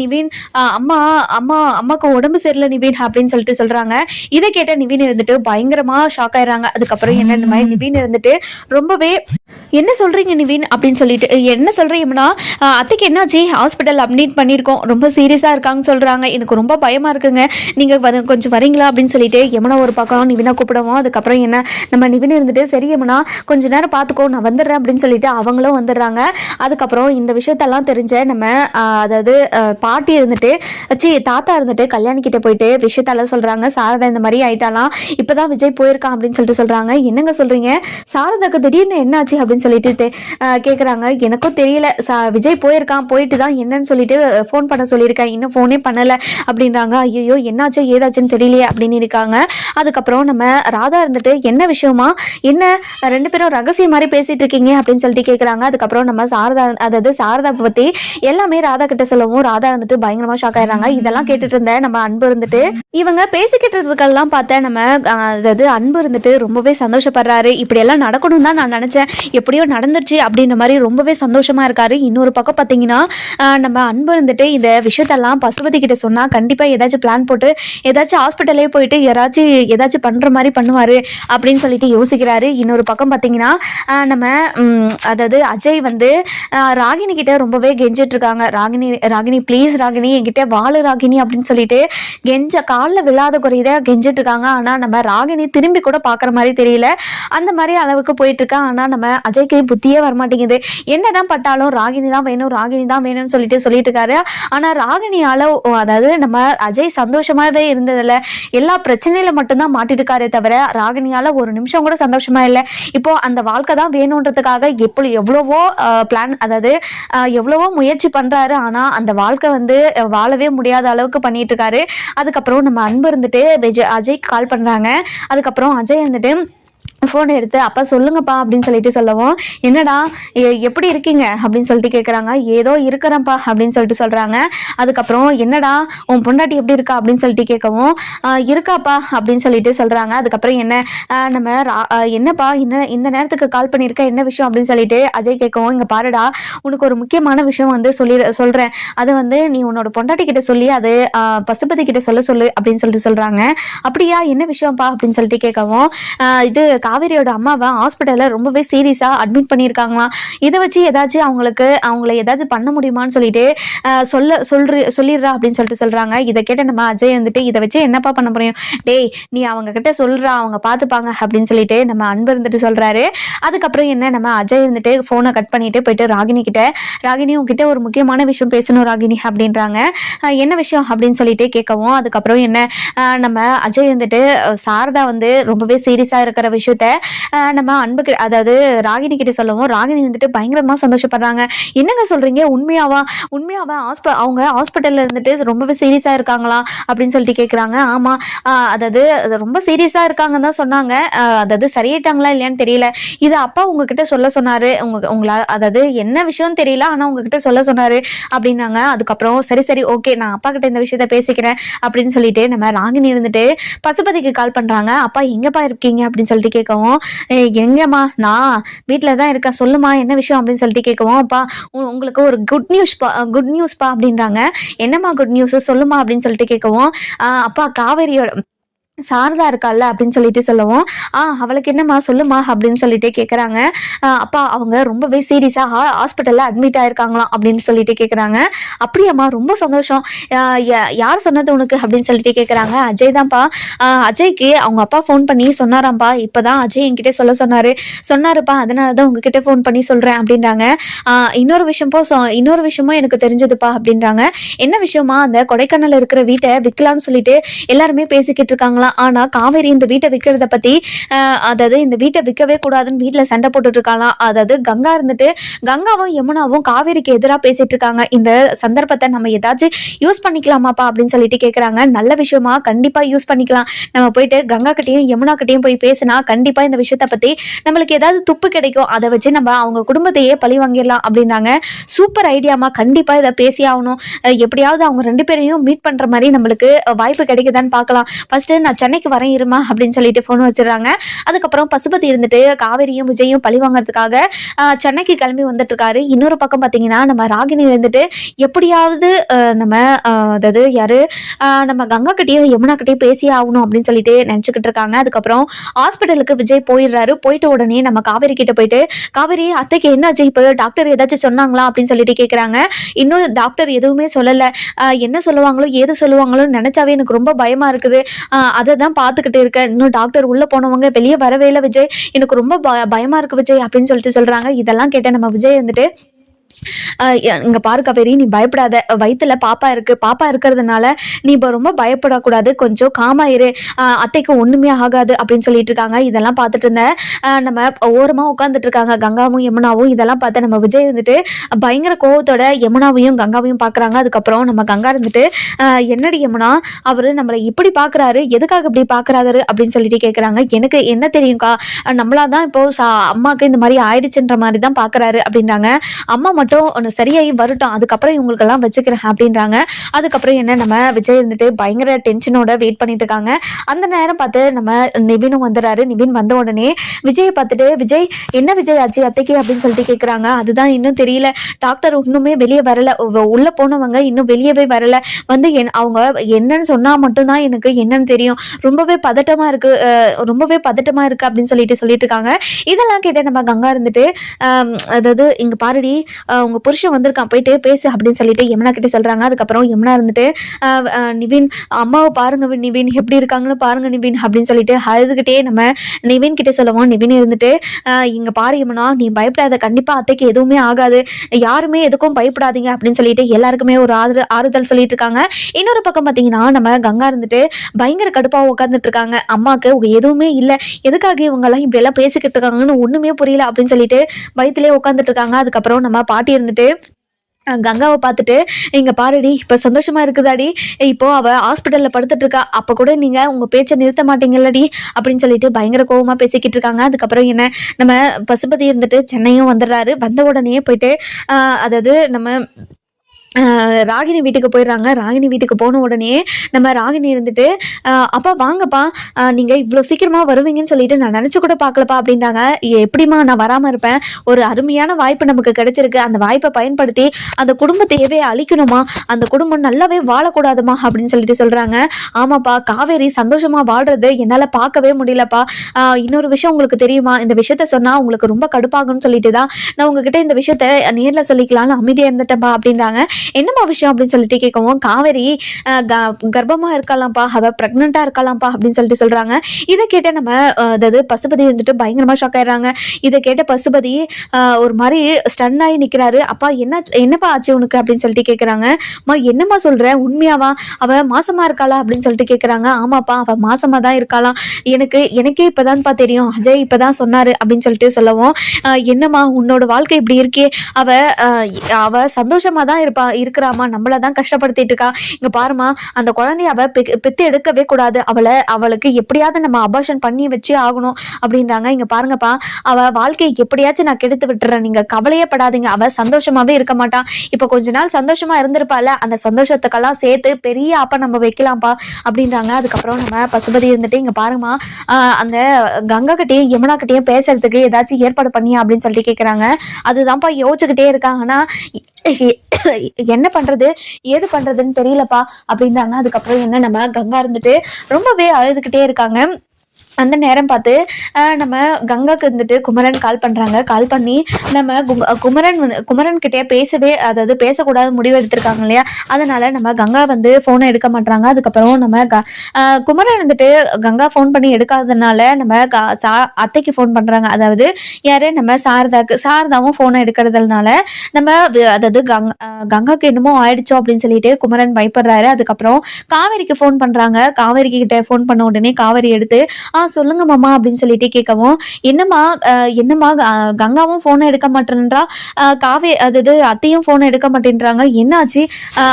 நிவின் அம்மா அம்மா அம்மாக்கு உடம்பு சரியில்லை நிவின் அப்படின்னு சொல்லிட்டு சொல்றாங்க. இதை கேட்ட நிவின் இருந்துட்டு பயங்கரமாக ஷாக் ஆயிடுறாங்க. அதுக்கப்புறம் என்ன மாதிரி நிவின் இருந்துட்டு ரொம்பவே என்ன சொல்றீங்க நிவின்? அப்படின்னு சொல்லிட்டு என்ன சொல்றீங்கன்னா அத்தைக்கு என்னாச்சு? ஹாஸ்பிட்டல் அப்டேட் பண்ணியிருக்கோம். ரொம்ப சீரியஸாக இருக்காங்கன்னு சொல்கிறாங்க எனக்கு ரொம்ப பயமாக இருக்குங்க. நீங்கள் வர கொஞ்சம் வரீங்களா? அப்படின்னு சொல்லிட்டு யமுனா ஒரு பக்கம் நிவினா கூப்பிடுவோம். அதுக்கப்புறம் என்ன நம்ம நம்ம நிவின் இருந்துட்டு சரி கொஞ்ச நேரம் பார்த்துக்கோ நான் வந்துடுறேன் அப்படின்னு சொல்லிட்டு அவங்களும் வந்துடுறாங்க. அதுக்கப்புறம் இந்த விஷயத்தெல்லாம் தெரிஞ்ச நம்ம அதாவது பாட்டி இருந்துட்டு சி தாத்தா இருந்துட்டு கல்யாணி கிட்ட போயிட்டு விஷயத்தெல்லாம் சொல்றாங்க சாரதா இந்த மாதிரி ஆயிட்டாலாம் இப்பதான் விஜய் போயிருக்கான் அப்படின்னு சொல்லிட்டு சொல்றாங்க. என்னங்க சொல்றீங்க? சாரதாக்கு திடீர்னு என்னாச்சு? அப்படின்னு சொல்லிட்டு கேட்குறாங்க எனக்கும் தெரியல சா விஜய் போயிருக்கான் போயிட்டு தான் என்னன்னு சொல்லிட்டு ஃபோன் பண்ண சொல்லியிருக்கேன் இன்னும் ஃபோனே பண்ணலை அப்படின்றாங்க. ஐயோ என்னாச்சு ஏதாச்சுன்னு தெரியலையே அப்படின்னு இருக்காங்க. அதுக்கப்புறம் நம்ம ராதா இருந்துட்டு என்ன விஷயம் என்ன ரெண்டு பேரும் ரகசியம் மாதிரி பேசிட்டு இருக்கீங்க அப்படின்னு சொல்லிட்டு கேட்குறாங்க அதுக்கப்புறம் நம்ம சாரதா அதாவது சாரதா பத்தி எல்லாமே ராதா கிட்ட சொல்லவும் ராதா இருந்துட்டு பயங்கரமா ஷாக் ஆயிடுறாங்க. இதெல்லாம் கேட்டுட்டு இருந்த நம்ம அன்பு இருந்துட்டு இவங்க பேசிக்கிட்டு இருக்கெல்லாம் பார்த்தா நம்ம அதாவது அன்பு இருந்துட்டு ரொம்பவே சந்தோஷப்படுறாரு. இப்படி எல்லாம் நடக்கணும் தான் நான் நினைச்சேன். எப்படியோ நடந்துருச்சு அப்படின்ற மாதிரி ரொம்பவே சந்தோஷமா இருக்காரு. இன்னொரு பக்கம் பார்த்தீங்கன்னா நம்ம அன்பு இருந்துட்டு இந்த விஷயத்தெல்லாம் பசுபதி கிட்ட சொன்னா கண்டிப்பா ஏதாச்சும் பிளான் போட்டு ஏதாச்சும் ஹாஸ்பிட்டலே போயிட்டு யாராச்சும் ஏதாச்சும் பண்ற மாதிரி பண்ணுவாரு அப்படின்னு சொல்லிட்டு யோசிக்கிறாரு. இன்னொரு பக்கம் பார்த்தீங்கன்னா நம்ம அதாவது அஜய் வந்து ராகினி கிட்ட ரொம்பவே கெஞ்சிட்டு இருக்காங்க. ராகினி ராகினி ப்ளீஸ் ராகினி என்கிட்ட வாழு ராகினி அப்படின்னு சொல்லிட்டு கெஞ்ச காலில் விழாத குறையத கெஞ்சிட்டு இருக்காங்க. ஆனால் நம்ம ராகினி திரும்பி கூட பார்க்குற மாதிரி தெரியல. அந்த மாதிரி அளவுக்கு போயிட்டு இருக்கா. ஆனால் நம்ம அஜய்க்கு புத்தியே வரமாட்டேங்குது. என்னதான் பட்டாலும் ராகினி தான் வேணும் ராகினி தான் வேணும்னு சொல்லிட்டு சொல்லிட்டு இருக்காரு. ஆனால் ராகினியால அதாவது நம்ம அஜய் சந்தோஷமாவே இருந்ததில்ல எல்லா பிரச்சனையில மட்டும்தான் மாட்டிட்டு இருக்காரே தவிர ராகினியால ஒரு நிமிஷம் கூட சந்தோஷமா இல்லை. இப்போ அந்த வாழ்க்கை தான் வேணுன்றதுக்காக எப்படி எவ்வளவோ பிளான் அதாவது எவ்வளவோ முயற்சி பண்றாரு. ஆனா அந்த வாழ்க்கை வந்து வாழவே முடியாத அளவுக்கு பண்ணிட்டு இருக்காரு. அதுக்கப்புறம் நம்ம அன்பு இருந்துட்டு விஜய் அஜய்க்கு கால் பண்றாங்க. அதுக்கப்புறம் அஜய் வந்துட்டு ஃபோன் எடுத்து அப்பா சொல்லுங்கப்பா அப்படின்னு சொல்லிட்டு சொல்லவும் என்னடா எ- எப்படி இருக்கீங்க? அப்படின்னு சொல்லிட்டு கேட்குறாங்க ஏதோ இருக்கிறேன்ப்பா அப்படின்னு சொல்லிட்டு சொல்கிறாங்க அதுக்கப்புறம் என்னடா உன் பொண்டாட்டி எப்படி இருக்கா? அப்படின்னு சொல்லிட்டு கேட்கவும் இருக்காப்பா அப்படின்னு சொல்லிட்டு சொல்கிறாங்க அதுக்கப்புறம் என்ன நம்ம ரா- என்னப்பா என்ன இந்த நேரத்துக்கு கால் பண்ணியிருக்க என்ன விஷயம்? அப்படின்னு சொல்லிட்டு அஜய் கேட்கவும் இங்கே பாருடா உனக்கு ஒரு முக்கியமான விஷயம் வந்து சொல்லி சொல்கிறேன் அது வந்து நீ உன்னோட பொண்டாட்டி கிட்ட சொல்லி அது பசுபதி கிட்ட சொல்ல சொல்லு அப்படின்னு சொல்லிட்டு சொல்கிறாங்க அப்படியா என்ன விஷயம்ப்பா? அப்படின்னு சொல்லிட்டு கேட்கவும் இது காவேரியோட அம்மாவை ஹாஸ்பிட்டலில் ரொம்பவே சீரியஸாக அட்மிட் பண்ணியிருக்காங்களாம். இதை வச்சு ஏதாச்சும் அவங்களுக்கு அவங்கள ஏதாச்சும் பண்ண முடியுமான்னு சொல்லிட்டு சொல்ல சொல்ற சொல்லிடுறா அப்படின்னு சொல்லிட்டு சொல்கிறாங்க இதை கேட்ட நம்ம அஜய் வந்துட்டு இதை வச்சு என்னப்பா பண்ண முடியும்? டேய் நீ அவங்க கிட்ட சொல்றா அவங்க பார்த்துப்பாங்க அப்படின்னு சொல்லிட்டு நம்ம அன்பு இருந்துட்டு சொல்கிறாரு அதுக்கப்புறம் என்ன நம்ம அஜய் இருந்துட்டு ஃபோனை கட் பண்ணிட்டு போயிட்டு ராகினி கிட்ட ராகினி உங்ககிட்ட ஒரு முக்கியமான விஷயம் பேசணும் ராகினி அப்படின்றாங்க. என்ன விஷயம் அப்படின்னு சொல்லிட்டு கேட்கவும் அதுக்கப்புறம் என்ன நம்ம அஜய் வந்துட்டு சாரதா வந்து ரொம்பவே சீரியஸாக இருக்கிற விஷயத்த கிட்ட நம்ம அன்பு கி- அதாவது ராகினி கிட்ட சொல்லவும் ராகினி வந்துட்டு பயங்கரமா சந்தோஷப்படுறாங்க. என்னங்க சொல்றீங்க? உண்மையாவா? உண்மையாவா? ஹாஸ்ப அவங்க ஹாஸ்பிட்டல்ல இருந்துட்டு ரொம்பவே சீரியஸா இருக்காங்களா? அப்படின்னு சொல்லிட்டு கேக்குறாங்க. ஆமா. அதாவது அது ரொம்ப சீரியஸா இருக்காங்கன்னு தான் சொன்னாங்க. அதாவது சரியாயிட்டாங்களா இல்லையான்னு தெரியல. இது அப்பா உங்ககிட்ட சொல்ல சொன்னாரு. உங்க உங்களா அதாவது என்ன விஷயம் தெரியல ஆனா உங்ககிட்ட சொல்ல சொன்னாரு அப்படின்னாங்க. அதுக்கப்புறம் சரி சரி ஓகே நான் அப்பா கிட்ட இந்த விஷயத்த பேசிக்கிறேன் அப்படின்னு சொல்லிட்டு நம்ம ராகினி இருந்துட்டு பசுபதிக்கு கால் பண்றாங்க. அப்பா எங்கப்பா இருக்கீங்க? அப்படின்னு சொல்லிட்டு கேட்கவும் எங்கம்மா? நான் வீட்டில் தான் இருக்கேன். சொல்லுமா என்ன விஷயம்? அப்படின்னு சொல்லிட்டு கேட்கவும் அப்பா உ- உங்களுக்கு ஒரு குட் நியூஸ் பா குட் நியூஸ்ப்பா அப்படின்றாங்க. என்னம்மா குட் நியூஸ் சொல்லுமா? அப்படின்னு சொல்லிட்டு கேட்கவும் அப்பா காவேரியோட சாரதா இருக்கால அப்படின்னு சொல்லிட்டு சொல்லுவோம். ஆ அவளுக்கு என்னம்மா சொல்லுமா? அப்படின்னு சொல்லிட்டு கேட்குறாங்க அப்பா அவங்க ரொம்பவே சீரியஸாக ஹாஸ்பிட்டலில் அட்மிட் ஆயிருக்காங்களாம் அப்படின்னு சொல்லிட்டு கேட்குறாங்க அப்படியாம்மா ரொம்ப சந்தோஷம். யா- யார் சொன்னது உனக்கு? அப்படின்னு சொல்லிட்டு கேட்குறாங்க அஜய் தான்ப்பா. அஜய்க்கு அவங்க அப்பா ஃபோன் பண்ணி சொன்னாராம்ப்பா. இப்போ தான் அஜய் என்கிட்ட சொல்ல சொன்னார். சொன்னாருப்பா அதனால தான் உங்ககிட்ட ஃபோன் பண்ணி சொல்கிறேன் அப்படின்றாங்க. இன்னொரு விஷயம் போ இன்னொரு விஷயமும் எனக்கு தெரிஞ்சதுப்பா அப்படின்றாங்க. என்ன விஷயமா அந்த கொடைக்கானல் இருக்கிற வீட்டை விற்கலாம்னு சொல்லிட்டு எல்லாருமே பேசிக்கிட்டு இருக்காங்களாம். ஆனா காவேரி இந்த வீட்டை விற்கிறத பத்தி அதாவது இந்த வீட்டை விற்கவே கூடாதுன்னு வீட்டில் சண்டை போட்டுட்டு இருக்காங்களாம் அதாவது கங்கா இருந்துட்டு கங்காவும் யமுனாவும் காவேரிக்கு எதிராக பேசிட்டு இருக்காங்க. இந்த சந்தர்ப்பத்தை நம்ம ஏதாச்சும் யூஸ் பண்ணிக்கலாமாப்பா அப்படின்னு சொல்லிட்டு கேட்குறாங்க நல்ல விஷயமா கண்டிப்பா யூஸ் பண்ணிக்கலாம். நம்ம போயிட்டு கங்கா கிட்டையும் யமுனா கிட்டையும் போய் பேசினா கண்டிப்பா இந்த விஷயத்த பத்தி நம்மளுக்கு ஏதாவது துப்பு கிடைக்கும். அதை வச்சு நம்ம அவங்க குடும்பத்தையே பழி வாங்கிடலாம் அப்படின்னாங்க. சூப்பர் ஐடியாமா கண்டிப்பா இதை பேசி ஆகணும். எப்படியாவது அவங்க ரெண்டு பேரையும் மீட் பண்ற மாதிரி நம்மளுக்கு வாய்ப்பு கிடைக்குதான்னு பார்க்கலாம். ஃபர்ஸ்ட் நான் சென்னைக்கு வரேன் இருமா அப்படின்னு சொல்லிட்டு ஃபோன் வச்சிடறாங்க. அதுக்கப்புறம் பசுபதி இருந்துட்டு காவேரியும் விஜயும் பழி வாங்குறதுக்காக சென்னைக்கு கிளம்பி வந்துட்டு இருக்காரு இன்னொரு பக்கம் பார்த்தீங்கன்னா நம்ம ராகினி இருந்துட்டு எப்படியாவது நம்ம அதாவது யாரு நம்ம கங்கா கிட்டயும் யமுனா கிட்டயும் பேசி ஆகணும் அப்படின்னு சொல்லிட்டு நினச்சிக்கிட்டு இருக்காங்க. அதுக்கப்புறம் ஹாஸ்பிட்டலுக்கு விஜய் போயிடுறாரு. போயிட்ட உடனே நம்ம காவேரி கிட்ட போயிட்டு காவேரி அத்தைக்கு என்ன ஆச்சு இப்போ டாக்டர் ஏதாச்சும் சொன்னாங்களா? அப்படின்னு சொல்லிட்டு கேட்குறாங்க இன்னும் டாக்டர் எதுவுமே சொல்லலை. என்ன சொல்லுவாங்களோ ஏது சொல்லுவாங்களோன்னு நினச்சாவே எனக்கு ரொம்ப பயமா இருக்குது. அது அதை தான் பார்த்துக்கிட்டு இருக்கேன். இன்னும் டாக்டர் உள்ள போனவங்க வெளியே வரவே இல்லை விஜய். எனக்கு ரொம்ப ப பயமா இருக்கு விஜய் அப்படின்னு சொல்லிட்டு சொல்றாங்க. இதெல்லாம் கேட்ட நம்ம விஜய் வந்துட்டு இங்க பாரு கவேரி நீ பயப்படாத. வயித்துல பாப்பா இருக்கு. பாப்பா இருக்கிறதுனால நீ இப்போ ரொம்ப பயப்படக்கூடாது. கொஞ்சம் காமா இரு அத்தைக்கு ஒண்ணுமே ஆகாது அப்படின்னு சொல்லிட்டு இருக்காங்க. இதெல்லாம் பார்த்துட்டு இருந்தேன் நம்ம ஓரமா உட்காந்துட்டு இருக்காங்க. கங்காவும் யமுனாவும். இதெல்லாம் பார்த்து நம்ம விஜய் வந்துட்டு பயங்கர கோவத்தோட யமுனாவையும் கங்காவையும் பார்க்கறாங்க அதுக்கப்புறம் நம்ம கங்கா இருந்துட்டு என்னடி யமுனா? அவர் நம்மளை இப்படி பார்க்கறாரு எதுக்காக இப்படி பார்க்கறாரு அப்படின்னு சொல்லிட்டு கேட்குறாங்க எனக்கு என்ன தெரியும்க்கா? நம்மளா தான் இப்போ சா அம்மாவுக்கு இந்த மாதிரி ஆயிடுச்சுன்ற மாதிரி தான் பார்க்கறாரு அப்படின்றாங்க. அம்மா மட்டும் ஒன்று சரியாகி வரட்டும். அதுக்கப்புறம் இவங்களுக்கெல்லாம் வச்சுக்கிறேன் அப்படின்றாங்க. அதுக்கப்புறம் என்ன நம்ம விஜய் இருந்துட்டு பயங்கர டென்ஷனோட வெயிட் பண்ணிட்டு இருக்காங்க. அந்த நேரம் பார்த்து நம்ம நிவினும் வந்துடுறாரு. நிவின் வந்த உடனே விஜயை பார்த்துட்டு விஜய் என்ன விஜய் ஆச்சு அத்தைக்கு? அப்படின்னு சொல்லிட்டு கேட்குறாங்க அதுதான் இன்னும் தெரியல. டாக்டர் இன்னுமே வெளியே வரல. உள்ளே போனவங்க இன்னும் வெளியவே வரல. வந்து என் அவங்க என்னன்னு சொன்னால் மட்டும்தான் எனக்கு என்னன்னு தெரியும். ரொம்பவே பதட்டமாக இருக்கு. ரொம்பவே பதட்டமாக இருக்குது அப்படின்னு சொல்லிட்டு சொல்லிட்டு இருக்காங்க. இதெல்லாம் கேட்ட நம்ம கங்கா இருந்துட்டு அதாவது இங்கே பாருடி அஹ் உங்க புருஷன் வந்திருக்கான் போயிட்டு பேசு அப்படின்னு சொல்லிட்டு யமுனா கிட்ட சொல்றாங்க. அதுக்கப்புறம் யமுனா இருந்துட்டு நிவின் அம்மாவை பாருங்க நிவின் எப்படி இருக்காங்கன்னு பாருங்க நிவின் அப்படின்னு சொல்லிட்டு அழுதுகிட்டே நம்ம நிவின் கிட்ட சொல்லுவோம். நிவின் இருந்துட்டு இங்கே இங்க பாரு யமுனா நீ பயப்படாத கண்டிப்பா அத்தைக்கு எதுவுமே ஆகாது. யாருமே எதுக்கும் பயப்படாதீங்க அப்படின்னு சொல்லிட்டு எல்லாருக்குமே ஒரு ஆறு ஆறுதல் சொல்லிட்டு இருக்காங்க. இன்னொரு பக்கம் பார்த்தீங்கன்னா நம்ம கங்கா இருந்துட்டு பயங்கர கடுப்பாக உட்காந்துட்டு இருக்காங்க. அம்மாவுக்கு எதுவுமே இல்லை. எதுக்காக இவங்க எல்லாம் இப்படி எல்லாம் பேசிக்கிட்டு இருக்காங்கன்னு ஒண்ணுமே புரியல அப்படின்னு சொல்லிட்டு வயிற்றுலேயே உட்காந்துட்டு இருக்காங்க. அதுக்கப்புறம் நம்ம பாட்டி இருந்துட்டு கங்காவை பார்த்துட்டு இங்கே பாருடி இப்போ சந்தோஷமாக இருக்குதாடி இப்போது அவள் ஹாஸ்பிட்டலில் படுத்துட்டு இருக்கா அப்போ கூட நீங்கள் உங்கள் பேச்சை நிறுத்த மாட்டீங்கல்லடி அப்படின்னு சொல்லிட்டு பயங்கர கோபமாக பேசிக்கிட்டு இருக்காங்க. அதுக்கப்புறம் என்ன நம்ம பசுபதி இருந்துட்டு சென்னையும் வந்துடுறாரு. வந்த உடனே போயிட்டு அதாவது நம்ம ராகினி வீட்டுக்கு போயிடுறாங்க. ராகினி வீட்டுக்கு போன உடனே நம்ம ராகினி இருந்துட்டு அப்பா வாங்கப்பா. நீங்கள் நீங்க இவ்வளோ சீக்கிரமா வருவீங்கன்னு சொல்லிட்டு நான் நினச்சி கூட பார்க்கலப்பா அப்படின்றாங்க. எப்படிம்மா நான் வராம இருப்பேன்? ஒரு அருமையான வாய்ப்பு நமக்கு கிடைச்சிருக்கு. அந்த வாய்ப்பை பயன்படுத்தி அந்த குடும்பத்தையவே அழிக்கணுமா? அந்த குடும்பம் நல்லாவே வாழக்கூடாதுமா? அப்படின்னு சொல்லிட்டு சொல்றாங்க. ஆமாப்பா காவேரி சந்தோஷமா வாழ்றது என்னால பார்க்கவே முடியலப்பா. இன்னொரு விஷயம் உங்களுக்கு தெரியுமா? இந்த விஷயத்த சொன்னா உங்களுக்கு ரொம்ப கடுப்பாகும்னு சொல்லிட்டு தான் நான் உங்ககிட்ட இந்த விஷயத்த நேரில் சொல்லிக்கலாம்னு அமைதியா இருந்துட்டேன்ப்பா அப்படின்றாங்க. என்னம்மா விஷயம் அப்படின்னு சொல்லிட்டு கேட்கவும் காவேரி கர்ப்பமாக க- கர்ப்பமா இருக்கலாம்ப்பா அவ பிரெக்னெண்டா இருக்கலாம்ப்பா அப்படின்னு சொல்லிட்டு சொல்றாங்க. இதை கேட்ட நம்ம அதாவது பசுபதி வந்துட்டு பயங்கரமா ஷாக் ஆயிடுறாங்க. இதை கேட்ட பசுபதி ஒரு மாதிரி ஸ்டன் ஆகி நிக்கிறாரு. அப்பா என்ன என்னப்பா ஆச்சு உனக்கு? அப்படின்னு சொல்லிட்டு கேட்குறாங்க அம்மா என்னம்மா சொல்ற? உண்மையாவா? அவ மாசமா இருக்காளா? அப்படின்னு சொல்லிட்டு கேட்குறாங்க ஆமாப்பா அவ மாசமா தான் இருக்காளாம். எனக்கு எனக்கே இப்பதான்ப்பா தெரியும். அஜய் இப்பதான் சொன்னாரு அப்படின்னு சொல்லிட்டு சொல்லவும் என்னம்மா உன்னோட வாழ்க்கை இப்படி இருக்கே. அவ ஆஹ் அவ சந்தோஷமா தான் இருப்பா. இருக்கிறாமா நம்மள தான் கஷ்டப்படுத்திட்டு இருக்கா. இங்க பாருமா அந்த குழந்தைய அவ பித்து எடுக்கவே கூடாது. அவளை அவளுக்கு எப்படியாவது நம்ம அபார்ஷன் பண்ணி வச்சே ஆகணும் அப்படின்றாங்க. இங்க பாருங்கப்பா அவ வாழ்க்கையை எப்படியாச்சும் நான் கெடுத்து விட்டுறேன். நீங்க கவலையே படாதீங்க. அவ சந்தோஷமாவே இருக்க மாட்டான் இப்ப கொஞ்ச நாள் சந்தோஷமா இருந்திருப்பால அந்த சந்தோஷத்துக்கெல்லாம் சேர்த்து பெரிய அப்ப நம்ம வைக்கலாம்ப்பா அப்படின்றாங்க. அதுக்கப்புறம் நம்ம பசுபதி இருந்துட்டு இங்க பாருங்கம்மா அந்த கங்கா கிட்டயும் யமுனா கிட்டயும் பேசுறதுக்கு ஏதாச்சும் ஏற்பாடு பண்ணியா அப்படின்னு சொல்லிட்டு கேக்குறாங்க. அதுதான்ப்பா யோசிச்சுக்கிட்டே இருக்காங்கன்னா என்ன பண்றது? ஏது பண்றதுன்னு தெரியலப்பா அப்படின்னாங்க அதுக்கப்புறம் என்ன நம்ம கங்கா இருந்துட்டு ரொம்பவே அழுதுகிட்டே இருக்காங்க. அந்த நேரம் பார்த்து நம்ம கங்காக்கு இருந்துட்டு குமரன் கால் பண்ணுறாங்க கால் பண்ணி நம்ம கு- குமரன் வந்து குமரன் கிட்டே பேசவே அதாவது பேசக்கூடாது முடிவு எடுத்திருக்காங்க இல்லையா? அதனால நம்ம கங்கா வந்து ஃபோனை எடுக்க மாட்டாங்க அதுக்கப்புறம் நம்ம க குமரன் வந்துட்டு கங்கா ஃபோன் பண்ணி எடுக்காததுனால நம்ம க சா அத்தைக்கு ஃபோன் பண்ணுறாங்க அதாவது யார்? நம்ம சாரதாக்கு சாரதாவும் ஃபோனை எடுக்கிறதுனால நம்ம அதாவது கங் கங்காக்கு என்னமோ ஆயிடுச்சோ அப்படின்னு சொல்லிட்டு குமரன் பயப்படுறாரு. அதுக்கப்புறம் காவேரிக்கு ஃபோன் பண்ணுறாங்க காவேரி கிட்ட ஃபோன் பண்ண உடனே காவேரி எடுத்து ஆ சொல்லுங்க மாமா அப்படின்னு சொல்லிட்டு கேட்கவும் என்னம்மா என்னம்மா கங்காவும் ஃபோனை எடுக்க மாட்டேன்றா? அஹ், காவே அதாவது அத்தையும் ஃபோனை எடுக்க மாட்டேன்றாங்க. என்னாச்சு?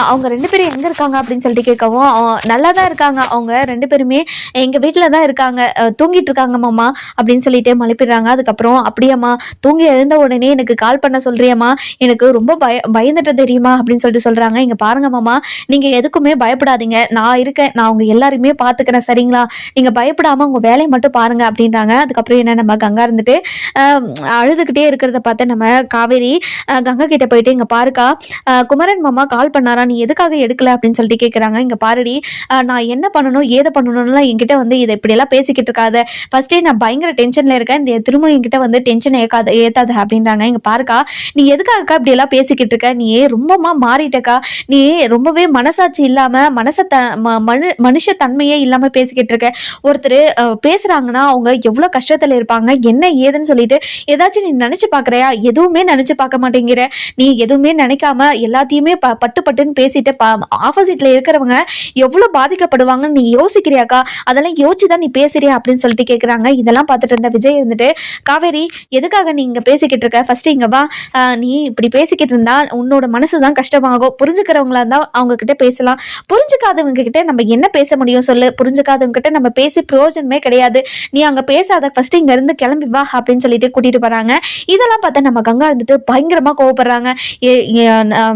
அவங்க ரெண்டு பேரும் எங்கே இருக்காங்க அப்படின்னு சொல்லிட்டு கேட்கவும் நல்லா தான் இருக்காங்க. அவங்க ரெண்டு பேருமே எங்கள் வீட்டில் தான் இருக்காங்க. தூங்கிட்டு இருக்காங்க மாமா அப்படின்னு சொல்லிட்டு மலைப்பிடுறாங்க. அதுக்கப்புறம் அப்படியாம்மா தூங்கி எழுந்த உடனே எனக்கு கால் பண்ண சொல்றியம்மா. எனக்கு ரொம்ப பய பயந்துட்டு தெரியுமா? அப்படின்னு சொல்லிட்டு சொல்கிறாங்க இங்கே பாருங்க மாமா நீங்கள் எதுக்குமே பயப்படாதீங்க. நான் இருக்கேன். நான் அவங்க எல்லாருமே பார்த்துக்கிறேன் சரிங்களா? நீங்கள் பயப்படாமல் உங்கள் வேலையை மட்டும் பாருங்க அப்படின்றாங்க. அதுக்கப்புறம் என்ன நம்ம கங்கா இருந்துட்டு அழுதுகிட்டே இருக்கிறத பார்த்து நம்ம காவேரி ஆஹ், கங்கா கிட்ட போயிட்டு இங்கே பாருக்கா குமரன் மாமா கால் பண்ணாரா? நீ எதுக்காக எடுக்கல? அப்படின்னு சொல்லிட்டு கேட்குறாங்க இங்கே பாருடி நான் என்ன பண்ணணும் ஏதை பண்ணணும்லாம் என்கிட்ட வந்து இதை இப்படியெல்லாம் பேசிக்கிட்டு இருக்காத. ஃபர்ஸ்டே நான் பயங்கர டென்ஷனில் இருக்கேன். இந்த திரும்ப என்கிட்ட வந்து டென்ஷன் ஏற்காத ஏத்தாத அப்படின்றாங்க. இங்கே பாருக்கா நீ எதுக்காகக்கா இப்படி எல்லாம் பேசிக்கிட்டு இருக்க? நீ ரொம்பமா மாறிட்டக்கா? நீ ரொம்பவே மனசாட்சி இல்லாம மனச த ம- மனு மனுஷ தன்மையே இல்லாம பேசிக்கிட்டு இருக்க? ஒருத்தர் பேசுறாங்கன்னா அவங்க எவ்வளவு கஷ்டத்துல இருப்பாங்க என்ன ஏதுன்னு சொல்லிட்டு ஏதாச்சும் நீ நினைச்சு பாக்குறியா? எதுவுமே நினைச்சு பார்க்க மாட்டேங்கிற. நீ எதுவுமே நினைக்காம எல்லாத்தையுமே ப பட்டு பட்டுன்னு பேசிட்டு ஆப்போசிட்ல இருக்கிறவங்க எவ்வளவு பாதிக்கப்படுவாங்கன்னு நீ யோசிக்கிறியாக்கா? அதெல்லாம் யோசிச்சு தான் நீ பேசுறியா அப்படின்னு சொல்லிட்டு கேக்குறாங்க. இதெல்லாம் பார்த்துட்டு இருந்த விஜய் இருந்துட்டு காவேரி எதுக்காக நீ இங்க பேசிக்கிட்டு இருக்க? ஃபர்ஸ்ட் இங்க வா. நீ இப்படி பேசிக்கிட்டு இருந்தா உன்னோட மனசு தான் கஷ்டமாகும். புரிஞ்சுக்கிறவங்களா இருந்தா அவங்க கிட்ட பேசலாம். புரிஞ்சுக்காதவங்க கிட்ட நம்ம என்ன பேச முடியும் சொல்லு? புரிஞ்சுக்காதவங்க கிட்ட நம்ம பேசி பிரயோஜனமே கிடையாது. நீ அங்க பேசாத ஃபர்ஸ்ட் இங்க இருந்து கிளம்பி வா அப்படின்னு சொல்லிட்டு கூட்டிட்டு போறாங்க. இதெல்லாம் பார்த்தா நம்ம கங்கா இருந்துட்டு பயங்கரமா கோவப்படுறாங்க. ஏ-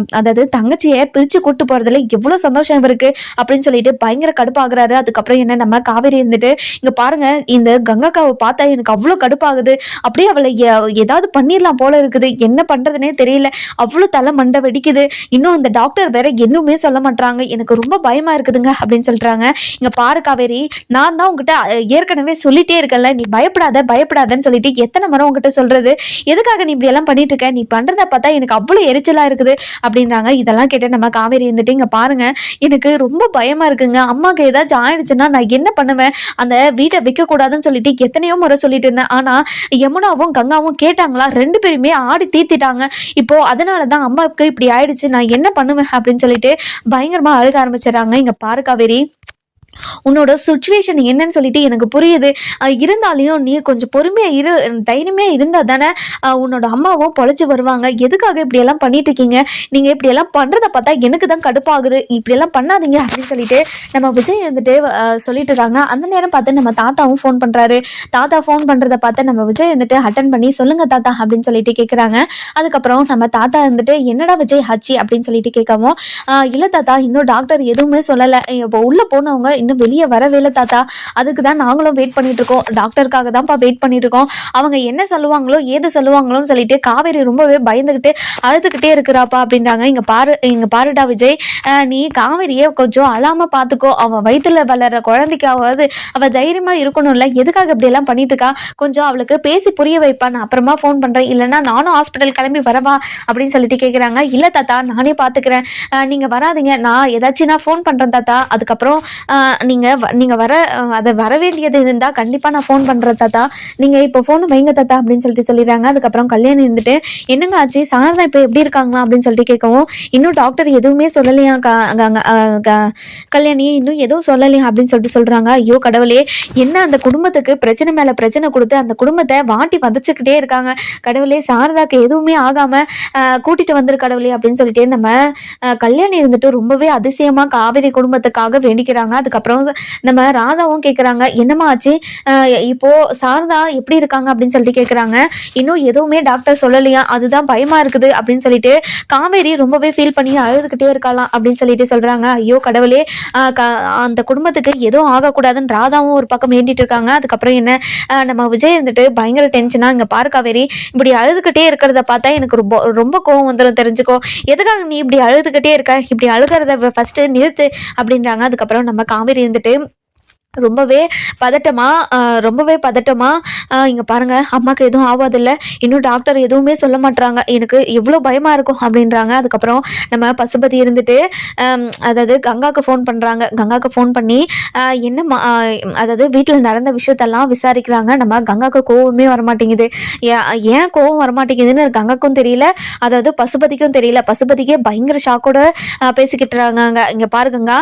அதாவது தங்கச்சியை பிரிச்சு கூட்டு போறதுல எவ்வளவு சந்தோஷம் இருக்கு அப்படின்னு சொல்லிட்டு பயங்கர கடுப்பாகிறாரு. அதுக்கப்புறம் என்ன நம்ம காவேரி இருந்துட்டு இங்க பாருங்க இந்த கங்காக்காவை பார்த்தா எனக்கு அவ்வளோ கடுப்பாகுது. அப்படியே அவளை ஏதாவது பண்ணிடலாம் போல இருக்குது. என்ன பண்றதுனே தெரியல. அவ்வளோ தலை மண்டை வெடிக்குது. இன்னும் அந்த டாக்டர் வேற எதுவுமே சொல்ல மாட்டாங்க எனக்கு ரொம்ப பயமா இருக்குதுங்க அப்படின்னு சொல்றாங்க. இங்க பாரு காவேரி நான் தான் உங்ககிட்ட ஏற்கனவே ஏற்கனவே சொல்லிட்டே இருக்கல நீ பயப்படாத பயப்படாதன்னு சொல்லிட்டு எத்தனை மரம் உங்ககிட்ட சொல்றது? எதுக்காக நீ இப்படி எல்லாம் பண்ணிட்டு இருக்க? நீ பண்றத பார்த்தா எனக்கு அவ்வளோ எரிச்சலா இருக்குது அப்படின்றாங்க. இதெல்லாம் கேட்டு நம்ம காவேரி இருந்துட்டு இங்க பாருங்க எனக்கு ரொம்ப பயமா இருக்குங்க. அம்மாக்கு ஏதாச்சும் ஆயிடுச்சுன்னா நான் என்ன பண்ணுவேன்? அந்த வீட்டை விற்க கூடாதுன்னு சொல்லிட்டு எத்தனையோ முறை சொல்லிட்டு இருந்தேன். ஆனா யமுனாவும் கங்காவும் கேட்டாங்களா? ரெண்டு பேருமே ஆடி தீர்த்திட்டாங்க. இப்போ அதனால தான் அம்மாவுக்கு இப்படி ஆயிடுச்சு. நான் என்ன பண்ணுவேன்? அப்படின்னு சொல்லிட்டு பயங்கரமா அழுக ஆரம்பிச்சிடறாங்க. இங்க பாரு காவேரி. உன்னோட சுச்சுவேஷன் என்னன்னு சொல்லிட்டு எனக்கு புரியுது. இருந்தாலையும் நீ கொஞ்சம் பொறுமையாக இரு தைரியமாக இருந்தால் தானே உன்னோட அம்மாவும் பொழைச்சி வருவாங்க. எதுக்காக இப்படியெல்லாம் பண்ணிட்டு இருக்கீங்க? நீங்கள் இப்படியெல்லாம் பண்ணுறத பார்த்தா எனக்கு தான் கடுப்பாகுது. இப்படியெல்லாம் பண்ணாதீங்க அப்படின்னு சொல்லிட்டு நம்ம விஜய் இருந்துட்டு சொல்லிட்டு இருக்காங்க. அந்த நேரம் பார்த்து நம்ம தாத்தாவும் ஃபோன் பண்ணுறாரு தாத்தா ஃபோன் பண்ணுறத பார்த்து நம்ம விஜய் வந்துட்டு அட்டன் பண்ணி சொல்லுங்க தாத்தா அப்படின்னு சொல்லிட்டு கேட்குறாங்க அதுக்கப்புறம் நம்ம தாத்தா வந்துட்டு என்னடா விஜய் ஆச்சு? அப்படின்னு சொல்லிட்டு கேட்கவும் இல்லை இல்ல தாத்தா இன்னும் டாக்டர் எதுவுமே சொல்லலை. இப்போ உள்ளே போனவங்க இன்னும் வெளியே வரவே இல்லை தாத்தா. அதுக்கு தான் நாங்களும் வெயிட் பண்ணிட்டு இருக்கோம் டாக்டருக்காக தான்ப்பா வெயிட் பண்ணிட்டு இருக்கோம் அவங்க என்ன சொல்லுவாங்களோ ஏது சொல்லுவாங்களோன்னு சொல்லிட்டு காவேரி ரொம்பவே பயந்துக்கிட்டு அழுதுகிட்டே இருக்கிறாப்பா அப்படின்றாங்க. இங்க பாரு இங்க பாருடா விஜய். நீ காவேரியை கொஞ்சம் அழாம பாத்துக்கோ. அவ வயிற்றுல வளர்ற குழந்தைக்காவது அவ தைரியமா இருக்கணும்ல. எதுக்காக இப்படி எல்லாம் பண்ணிட்டு இருக்கா கொஞ்சம் அவளுக்கு பேசி புரிய வைப்பா. நான் அப்புறமா ஃபோன் பண்றேன். இல்லைன்னா நானும் ஹாஸ்பிட்டல் கிளம்பி வரவா அப்படின்னு சொல்லிட்டு கேக்குறாங்க. இல்ல தாத்தா நானே பாத்துக்கிறேன். நீங்கள் நீங்க வராதீங்க. நான் ஏதாச்சும் நான் ஃபோன் பண்றேன் தாத்தா. அதுக்கப்புறம் நீங்கள் நீங்கள் வ- வர அதை வர வேண்டியது இருந்தால் கண்டிப்பாக நான் ஃபோன் பண்ணுற தாத்தா. நீங்கள் இப்போ ஃபோன் வைங்க தாத்தா அப்படின்னு சொல்லிட்டு சொல்லிடுறாங்க. அதுக்கப்புறம் கல்யாணம் இருந்துட்டு என்னங்க ஆச்சு? சாரதா இப்போ எப்படி இருக்காங்களா? அப்படின்னு சொல்லிட்டு கேட்கவும் இன்னும் டாக்டர் எதுவுமே சொல்லலையா க- கல்யாணி? இன்னும் எதுவும் சொல்லலையா? அப்படின்னு சொல்லிட்டு சொல்கிறாங்க ஐயோ கடவுளே என்ன அந்த குடும்பத்துக்கு பிரச்சனை மேலே பிரச்சனை கொடுத்து அந்த குடும்பத்தை வாட்டி வதச்சிக்கிட்டே இருக்காங்க. கடவுளே சாரதாக்கு எதுவுமே ஆகாமல் கூட்டிகிட்டு கூட்டிட்டு வந்துரு கடவுளே அப்படின்னு சொல்லிட்டு நம்ம கல்யாணி இருந்துட்டு ரொம்பவே அதிசயமாக காவிரி குடும்பத்துக்காக வேண்டிக்கிறாங்க. அதுக்கப்புறம் அப்புறம் நம்ம ராதாவும் கேட்குறாங்க என்னம்மா ஆச்சு? இப்போ சாரதா எப்படி இருக்காங்க? அப்படின்னு சொல்லிட்டு கேட்குறாங்க இன்னும் எதுவுமே டாக்டர் சொல்லலையா? அதுதான் பயமா இருக்குது அப்படின்னு சொல்லிட்டு காவேரி ரொம்பவே ஃபீல் பண்ணி அழுதுகிட்டே இருக்கலாம் அப்படின்னு சொல்லிட்டு சொல்றாங்க. ஐயோ கடவுளே! அந்த குடும்பத்துக்கு எதுவும் ஆகக்கூடாதுன்னு ராதாவும் ஒரு பக்கம் வேண்டிட்டு இருக்காங்க. அதுக்கப்புறம் என்ன? நம்ம விஜய் இருந்துட்டு பயங்கர டென்ஷனா இங்க பாரு காவேரி இப்படி அழுதுகிட்டே இருக்கிறத பார்த்தா எனக்கு ரொம்ப ரொம்ப கோவம் வந்துடும் தெரிஞ்சுக்கோ. எதுக்காக நீ இப்படி அழுதுகிட்டே இருக்க? இப்படி அழுகிறத ஃபர்ஸ்ட் நிறுத்து அப்படின்றாங்க. அதுக்கப்புறம் நம்ம காவேரி மாதிரி இருந்துட்டு ரொம்பவே பதட்டமாக ரொம்பவே பதட்டமாக இங்கே பாருங்கள் பாருங்க எதுவும் ஆகாதில்ல இன்னும் டாக்டர் எதுவுமே சொல்ல மாட்டுறாங்க எனக்கு எவ்வளோ பயமாக இருக்கும் அப்படின்றாங்க. அதுக்கப்புறம் நம்ம பசுபதி இருந்துட்டு அதாவது கங்காவுக்கு ஃபோன் பண்ணுறாங்க கங்காவுக்கு ஃபோன் பண்ணி என்ன மா- அதாவது வீட்டில் நடந்த விஷயத்தெல்லாம் விசாரிக்கிறாங்க. நம்ம கங்காக்கு கோவமே வரமாட்டேங்குது. ஏ- ஏன் கோவம் வரமாட்டேங்குதுன்னு கங்காக்கும் தெரியல. அதாவது பசுபதிக்கும் தெரியல. பசுபதிக்கே பயங்கர ஷாக்கோட பேசிக்கிட்டுறாங்க இங்கே பாருங்கங்க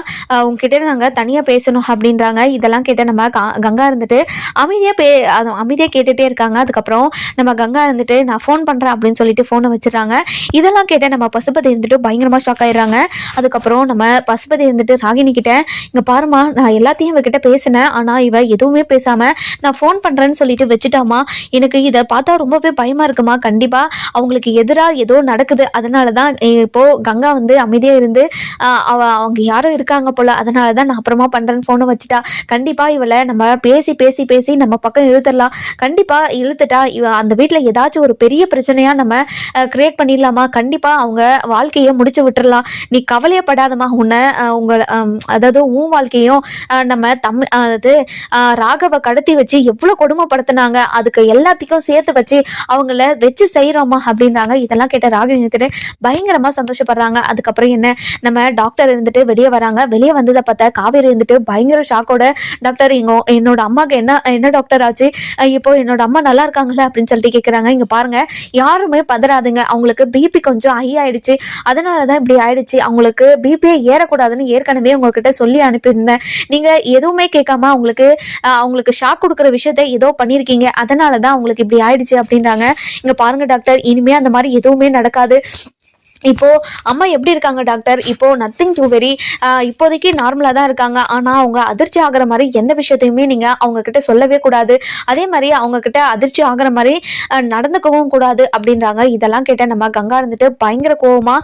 உங்ககிட்ட நாங்கள் தனியாக பேசணும் அப்படின்றாங்க. இதெல்லாம் கேட்டு நம்ம கா- கங்கா இருந்துட்டு அமைதியா பே அது அமைதியா கேட்டுட்டே இருக்காங்க. அதுக்கப்புறம் நம்ம கங்கா இருந்துட்டு நான் ஃபோன் பண்றேன் அப்படின்னு சொல்லிட்டு ஃபோனை வச்சிடறாங்க. இதெல்லாம் கேட்டு நம்ம பசுபதி இருந்துட்டு பயங்கரமா ஷாக் ஆயிடுறாங்க. அதுக்கப்புறம் நம்ம பசுபதி இருந்துட்டு ராகினி கிட்ட இங்க பாருமா நான் எல்லாத்தையும் இவகிட்ட பேசினேன். ஆனா இவ எதுவுமே பேசாம நான் ஃபோன் பண்றேன்னு சொல்லிட்டு வச்சுட்டாமா எனக்கு இதை பார்த்தா ரொம்பவே பயமா இருக்குமா? கண்டிப்பா அவங்களுக்கு எதிராக ஏதோ நடக்குது. அதனால தான் இப்போ கங்கா வந்து அமைதியா இருந்து அவ அவங்க யாரும் இருக்காங்க போல. அதனால தான் நான் அப்புறமா பண்றேன்னு ஃபோனை வச்சுட்டா. கண்டிப்பாக இவளை நம்ம பேசி பேசி பேசி நம்ம பக்கம் இழுத்துடலாம். கண்டிப்பாக இழுத்துட்டா இவ அந்த வீட்டில் ஏதாச்சும் ஒரு பெரிய பிரச்சனையாக நம்ம கிரியேட் பண்ணிடலாமா? கண்டிப்பாக அவங்க வாழ்க்கையை முடிச்சு விட்டுடலாம். நீ கவலையப்படாதமா உன்னை உங்களை அதாவது உன் வாழ்க்கையும் நம்ம தம் அதாவது ராகவை கடத்தி வச்சு எவ்வளோ கொடுமைப்படுத்துனாங்க. அதுக்கு எல்லாத்தையும் சேர்த்து வச்சு அவங்கள வச்சு செய்கிறோமா அப்படின்றாங்க. இதெல்லாம் கேட்ட ராகவி எடுத்துட்டு பயங்கரமாக சந்தோஷப்படுறாங்க. அதுக்கப்புறம் என்ன? நம்ம டாக்டர் இருந்துட்டு வெளியே வராங்க. வெளியே வந்ததை பார்த்தா காவேரி இருந்துட்டு பயங்கர ஷாக்கோட டாக்டர் இங்க என்னோட அம்மாக்கு என்ன என்ன டாக்டர் ஆச்சு? இப்போ என்னோட அம்மா நல்லா இருக்காங்களே? அப்படின்னு சொல்லிட்டு கேட்குறாங்க இங்க பாருங்க யாருமே பதறாதுங்க. அவங்களுக்கு பிபி கொஞ்சம் ஹை ஆயிடுச்சு. அதனால தான் இப்படி ஆயிடுச்சு. அவங்களுக்கு பிபியே ஏறக்கூடாதுன்னு ஏற்கனவே உங்ககிட்ட சொல்லி அனுப்பியிருந்தேன். நீங்க எதுவுமே கேட்காம அவங்களுக்கு அஹ், அவங்களுக்கு ஷாக் கொடுக்குற விஷயத்த ஏதோ பண்ணியிருக்கீங்க. அதனால தான் அவங்களுக்கு இப்படி ஆயிடுச்சு அப்படின்றாங்க. இங்க பாருங்க டாக்டர் இனிமே அந்த மாதிரி எதுவுமே நடக்காது. இப்போ அம்மா எப்படி இருக்காங்க டாக்டர் இப்போ நத்திங் டூ வெரி இப்போதைக்கு நார்மலாக தான் இருக்காங்க. ஆனால் அவங்க அதிர்ச்சி ஆகிற மாதிரி எந்த விஷயத்தையுமே நீங்கள் அவங்க கிட்ட சொல்லவே கூடாது. அதே மாதிரி அவங்கக்கிட்ட அதிர்ச்சி ஆகிற மாதிரி நடந்துக்கவும் கூடாது அப்படின்றாங்க. இதெல்லாம் கேட்ட நம்ம கங்கா இருந்துட்டு பயங்கர கோவமா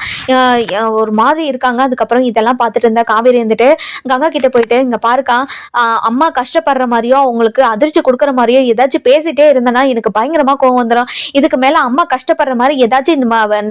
ஒரு மாதிரி இருக்காங்க. அதுக்கப்புறம் இதெல்லாம் பார்த்துட்டு இருந்தா காவேரி இருந்துட்டு கங்கா கிட்ட போயிட்டு இங்க பாருக்கா அம்மா கஷ்டப்படுற மாதிரியோ அவங்களுக்கு அதிர்ச்சி கொடுக்குற மாதிரியோ ஏதாச்சும் பேசிட்டே இருந்தேன்னா எனக்கு பயங்கரமா கோவம் வந்துடும் இதுக்கு மேலே அம்மா கஷ்டப்படுற மாதிரி ஏதாச்சும்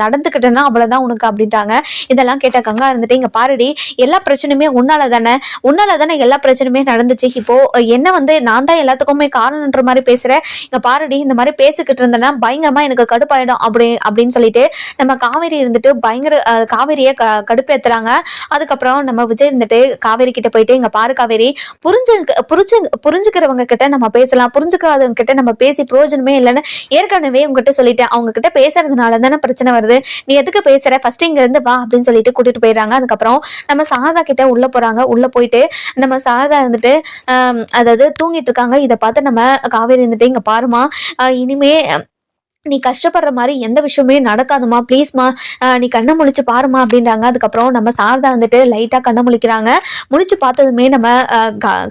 நடந்துக்கிட்டேன்னா அவ்வளோ நடந்துக்கிட்டேன்னா உனக்கு அப்படின்ட்டாங்க. இதெல்லாம் கேட்ட கங்கா இருந்துட்டு இங்க பாருடி எல்லா பிரச்சனையுமே உன்னால தானே உன்னால தானே எல்லா பிரச்சனையுமே நடந்துச்சு. இப்போ என்ன வந்து நான் தான் எல்லாத்துக்குமே காரணன்ற மாதிரி பேசுறேன் இங்க பாருடி இந்த மாதிரி பேசிக்கிட்டு இருந்தேன்னா பயங்கரமா எனக்கு கடுப்பாயிடும். அப்படி அப்படின்னு சொல்லிட்டு நம்ம காவேரி இருந்துட்டு பயங்கர அஹ், காவேரியை க கடுப்பேத்துறாங்க. அதுக்கப்புறம் நம்ம விஜய் இருந்துட்டு காவேரி கிட்ட போயிட்டு இங்க பாரு காவேரி புரிஞ்சு புரிஞ்சு புரிஞ்சுக்கிறவங்க கிட்ட நம்ம பேசலாம். புரிஞ்சுக்காதவங்க கிட்ட நம்ம பேசி பிரயோஜனமே இல்லைன்னு ஏற்கனவே உங்ககிட்ட சொல்லிட்டேன். அவங்க கிட்ட பேசுறதுனால தானே பிரச்சனை வருது. நீ எதுக்கு பேசுற ஃபர்ஸ்ட் இங்க இருந்து வா அப்படின்னு சொல்லிட்டு கூட்டிட்டு போயிடுறாங்க. அதுக்கப்புறம் நம்ம சாரதா கிட்ட உள்ள போறாங்க. உள்ள போயிட்டு நம்ம சாரதா இருந்துட்டு அதாவது தூங்கிட்டு இருக்காங்க. இதை பார்த்து நம்ம காவேரி இருந்துட்டு இங்க பாருமா இனிமே நீ கஷ்டப்படுற மாதிரி எந்த விஷயமே நடக்காதுமா ப்ளீஸ்மா நீ கண்ணை முழிச்சு பாருமா அப்படின்றாங்க. அதுக்கப்புறம் நம்ம சாரதா வந்துட்டு லைட்டாக கண்ணை முழிக்கிறாங்க. முழிச்சு பார்த்ததுமே நம்ம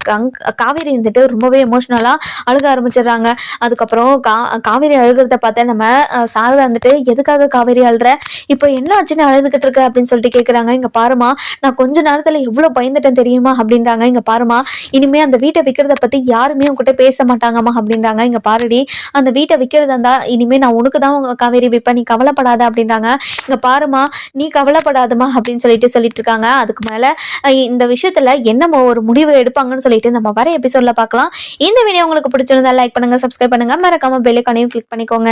கங்- காவேரி இருந்துட்டு ரொம்பவே எமோஷ்னலாக அழுக ஆரம்பிச்சிடுறாங்க. அதுக்கப்புறம் கா காவேரி அழுகிறத பார்த்த நம்ம சாரதா வந்துட்டு எதுக்காக காவேரி அழுற? இப்போ என்ன ஆச்சுன்னு அழுதுகிட்டு இருக்க? அப்படின்னு சொல்லிட்டு கேட்குறாங்க இங்கே பாருமா நான் கொஞ்ச நேரத்தில் எவ்வளோ பயந்துட்டேன் தெரியுமா? அப்படின்றாங்க. இங்கே பாருமா இனிமே அந்த வீட்டை விற்கிறத பற்றி யாருமே உங்ககிட்ட பேச மாட்டாங்கம்மா. அப்படின்றாங்க. இங்கே பாருடி அந்த வீட்டை விற்கிறதா இருந்தால் இனிமேல் நான் உனக்கு தான் உங்க காவேரி வைப்பேன். நீ கவலைப்படாத அப்படின்றாங்க. இங்க பாருமா நீ கவலைப்படாதமா அப்படின்னு சொல்லிட்டு சொல்லிட்டு இருக்காங்க. அதுக்கு மேல இந்த விஷயத்துல என்னமோ ஒரு முடிவு எடுப்பாங்கன்னு சொல்லிட்டு நம்ம வர எபிசோட்ல பார்க்கலாம். இந்த வீடியோ உங்களுக்கு பிடிச்சிருந்தா லைக் பண்ணுங்க சப்ஸ்கிரைப் பண்ணுங்க. மறக்காம பெல்லைக்கானையும் கிளிக் பண்ணிக்கோங்க.